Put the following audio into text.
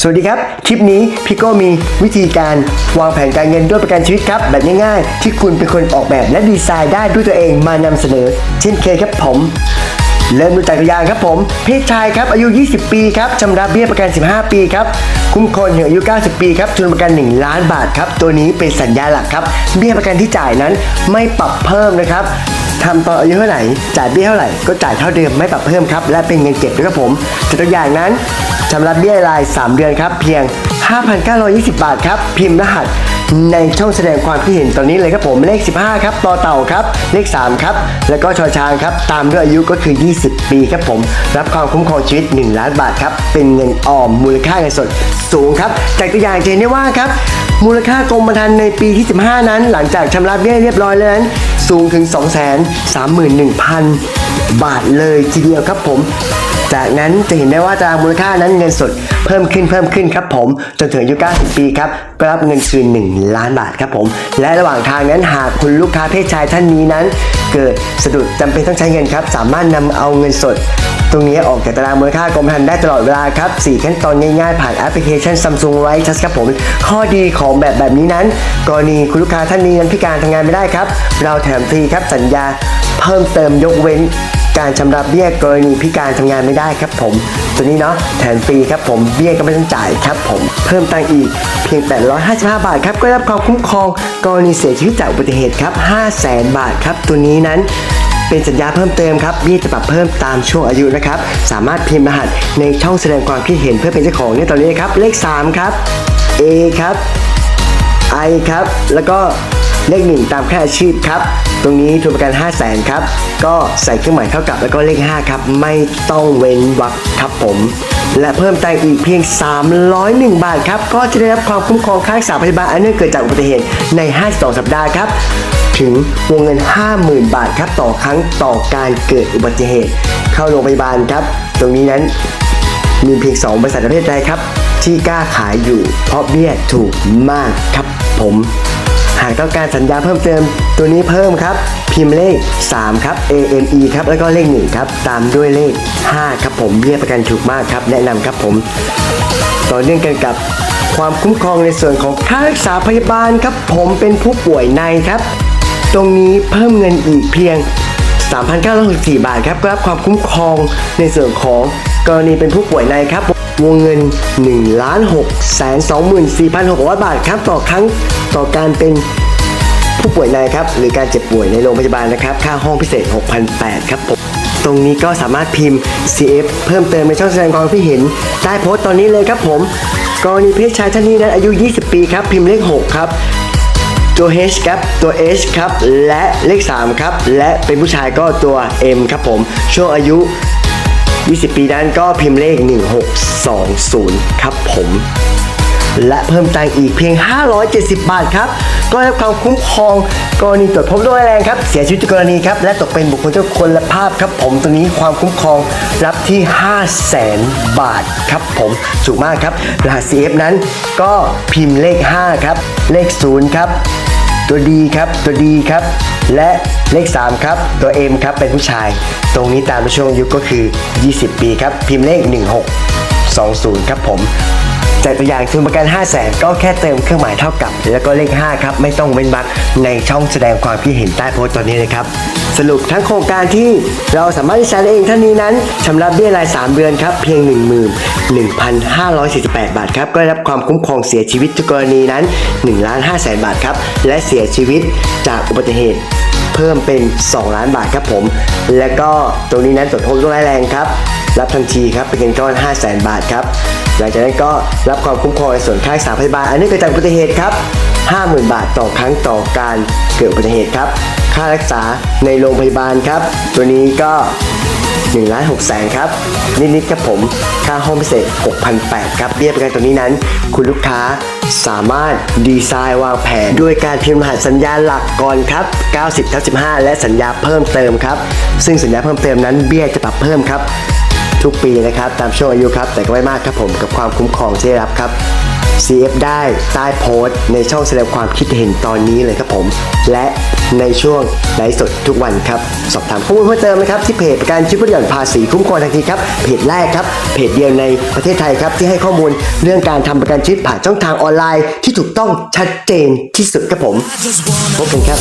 สวัสดีครับ คลิปนี้พี่โก้มีวิธีการวางแผนการเงินด้วยประกันชีวิตครับ แบบง่ายๆ ที่คุณเป็นคนออกแบบและดีไซน์ได้ด้วยตัวเองมานำเสนอ เช่นเคยครับผมเริ่มดูจากตัวอย่างครับผม เพศชายครับ อายุ 20 ปีครับชำระเบี้ยประกัน 15 ปีครับ คุ้มครองถึงอายุ 90 ปีครับทุนประกัน 1 ล้านบาทครับ ตัวนี้เป็นสัญญาหลักครับ เบี้ยประกันที่จ่ายนั้นไม่ปรับเพิ่มนะครับ ทำตอนอายุเท่าไหร่ จ่ายเบี้ยเท่าไหร่ก็จ่ายเท่าเดิมไม่ปรับเพิ่มครับ และเป็นเงินเก็บด้วยครับผมจากตัวอย่างนั้นชำระเบี้ยราย 3 เดือนครับ เพียง 5,920 บาทครับ พิมพ์รหัสในช่องแสดงความคิดเห็นตอนนี้เลยครับผมเลข 15 ครับต่อเต่าครับ เลข 3 ครับ แล้วก็ชอช้างครับ ตามด้วยอายุก็คือ 20 ปีครับผม รับความคุ้มครองชีวิต 1 ล้านบาทครับ เป็นเงินออมมูลค่าเงินสดสูงครับ จากตัวอย่างจะเห็นได้ว่าครับ มูลค่ากรมธรรม์ในปีที่ 15 นั้น หลังจากชำระเบี้ยเรียบร้อยแล้วนั้น สูงถึง 231,000 บาทเลยทีเดียวครับผม จากนั้นจะเห็นได้ว่าตารางมูลค่านั้นเงินสดเพิ่มขึ้นเพิ่มขึ้นครับผม จนถึงอายุ90ปีครับก็รับเงินคืน 1 ล้านบาทครับผม และระหว่างทางนั้นหากคุณลูกค้าเพศชายท่านนี้นั้น เกิดสะดุดจำเป็นต้องใช้เงินครับ สามารถนำเอาเงินสดตรงนี้ออกจากตารางมูลค่ากรมธรรม์ได้ตลอดเวลาครับ 4 ขั้นตอนง่ายๆ ผ่านแอปพลิเคชัน Samsung Right Touch ครับผม ข้อดีของแบบแบบนี้นั้น กรณีคุณลูกค้าท่านนี้นั้นพิการทำงานไม่ได้ครับ เราแถมฟรีครับสัญญาเพิ่มเติมยกเว้น การชำระเบี้ยกรณีพิการทำงานไม่ได้ครับผม ตัวนี้เนาะแถมฟรีครับผมเบี้ยก็ไม่ต้องจ่ายครับผมเพิ่มตังค์อีกเพียง 855 บาทครับก็รับความคุ้มครองกรณีเสียชีวิตจากอุบัติเหตุครับ 500,000 บาทครับ ตัวนี้นั้นเป็นสัญญาเพิ่มเติมครับเบี้ยจะปรับเพิ่มตามช่วงอายุนะครับ สามารถพิมพ์รหัสในช่องแสดงความคิดเห็นเพื่อเป็นเจ้าของในตอนนี้ครับ เลข 3 ครับ A ครับ I ครับ แล้วก็ เลขหนึ่งตามค่าอาชีพครับ ตรงนี้ทุนประกัน 5 0 0แสนครับ ก็ใส่เครื่องหมายเท่ากับแล้วก็เลข 5 ครับ ไม่ต้องเว้นวรรคครับผม และเพิ่มตังอีกเพียง 301 บาทครับ ก็จะได้รับความคุ้มครองค่ารักษาพยาบาลอันเนื่องเกิดจากอุบัติเหตุใน 52 สัปดาห์ครับถึงวงเงิน 50,000 บาทครับต่อครั้งต่อการเกิดอุบัติเหตุ เข้าโรงพยาบาลครับ ตรงนี้นั้นมีเพียง 2 บริษัทประเทศไทยครับ ที่กล้าขายอยู่เพราะเบี้ยถูกมากครับผม หากต้องการสัญญาเพิ่มเติม ตัวนี้เพิ่มครับ พิมพ์เลข 3 ครับ ANE ครับ แล้วก็เลข 1 ครับ ตามด้วยเลข 5 ครับผมเบี้ยประกันถูกมากครับ แนะนำครับผม ต่อเนื่องกันกับความคุ้มครองในส่วนของค่ารักษาพยาบาลครับ ผมเป็นผู้ป่วยในครับ ตรงนี้เพิ่มเงินอีกเพียง 3,964 บาทครับรับความคุ้มครองในส่วนของ กรณีเป็นผู้ป่วยในครับ วงเงิน1ล้าน6 2 4 6 0 0 บาทครับ ต่อครั้งต่อการเป็นผู้ป่วยในครับ หรือการเจ็บป่วยในโรงพยาบาลนะครับ ค่าห้องพิเศษ 6,800 ครับผมตรงนี้ก็สามารถพิมพ์ CF เพิ่มเติมในช่องแสดงความคิดเห็น ใต้โพสต์ตอนนี้เลยครับผม กรณีเพศชายท่านนี้นั้นอายุ 20 ปีครับ พิมพ์เลข 6 ครับตัว H ครับ ตัว H ครับ และเลข 3 ครับ และเป็นผู้ชายก็ตัว M ครับผม ช่วงอายุ 20 ปีนั้นก็พิมพ์เลข 1620 ครับผม และเพิ่มตังอีกเพียง 570 บาทครับ ก็ได้รับความคุ้มครองกรณีตรวจพบโรคร้ายแรงครับ เสียชีวิตกรณีครับ และตกเป็นบุคคลทุกคนและภาพครับ ผมตัวนี้ความคุ้มครองรับที่ 5 0 0แสนบาทครับผมสูงมากครับ รหัส CF นั้นก็พิมพ์เลข 5 ครับ เลข 0 ครับ ตัว D ครับ ตัว D ครับ และเลข 3 ครับ ตัว M ครับ เป็นผู้ชาย ตรงนี้ตามช่วงอายุก็คือ 20 ปีครับ พิมพ์เลข 1620 ครับผม จากตัวอย่างทุนประกัน 5 0 0แสนก็แค่เติมเครื่องหมายเท่ากับ แล้วก็เลข 5 ครับ ไม่ต้องเว้นวรรคในช่องแสดงความคิดเห็นใต้โพสต์ตอนนี้เลยครับ สรุปทั้งโครงการที่เราสามารถใช้เองท่านนี้นั้นชำระเบี้ยราย 3 เดือนครับ เพียง 11,548 บาทครับ ก็ได้รับความคุ้มครองเสียชีวิตทุกกรณีนั้น1ล้าน5แสนบาทครับ และเสียชีวิตจากอุบัติเหตุเพิ่มเป็น 2 ล้านบาทครับผม และก็ตรงนี้นั้นตรวจพบร้ายแรงครับ รับทันทีครับเป็นเงินก้อน 5 0 0แสนบาทครับหลังจากนั้นก็รับความคุ้มครองในส่วนค่ารักษาพยาบาลอันนี้เกิดจากอุบัติเหตุครับ 50,000 บาทต่อครั้งต่อการเกิดอุบัติเหตุครับค่ารักษาในโรงพยาบาลครับ ตัวนี้ก็1ล้าน6แสนครับ นิดๆครับผมค่าห้องพิเศษ 6,800 ครับเบี้ยประกันตัวนี้นั้น คุณลูกค้าสามารถดีไซน์วางแผน ด้วยการพิมพ์รหัสสัญญาหลักก่อนครับ 90ทับ15 และสัญญาเพิ่มเติมครับ ซึ่งสัญญาเพิ่มเติมนั้นเบี้ยจะปรับเพิ่มครับ ทุกปีนะครับ ตามช่วงอายุครับ แต่ก็ไม่มากครับผมกับความคุ้มครองที่ได้รับครับ CF ได้ใต้โพสต์ในช่องแสดงความคิดเห็นตอนนี้เลยครับผม และในช่วงไลฟ์สดทุกวันครับ สอบถามข้อมูลเพิ่มเติมนะครับ ที่เพจประกันชีวิตลดหย่อนภาษีคุ้มครองทันทีครับ เพจแรกครับ เพจเดียวในประเทศไทยครับ ที่ให้ข้อมูลเรื่องการทำประกันชีวิตผ่านช่องทางออนไลน์ ที่ถูกต้องชัดเจนที่สุดครับผมพบกันครับ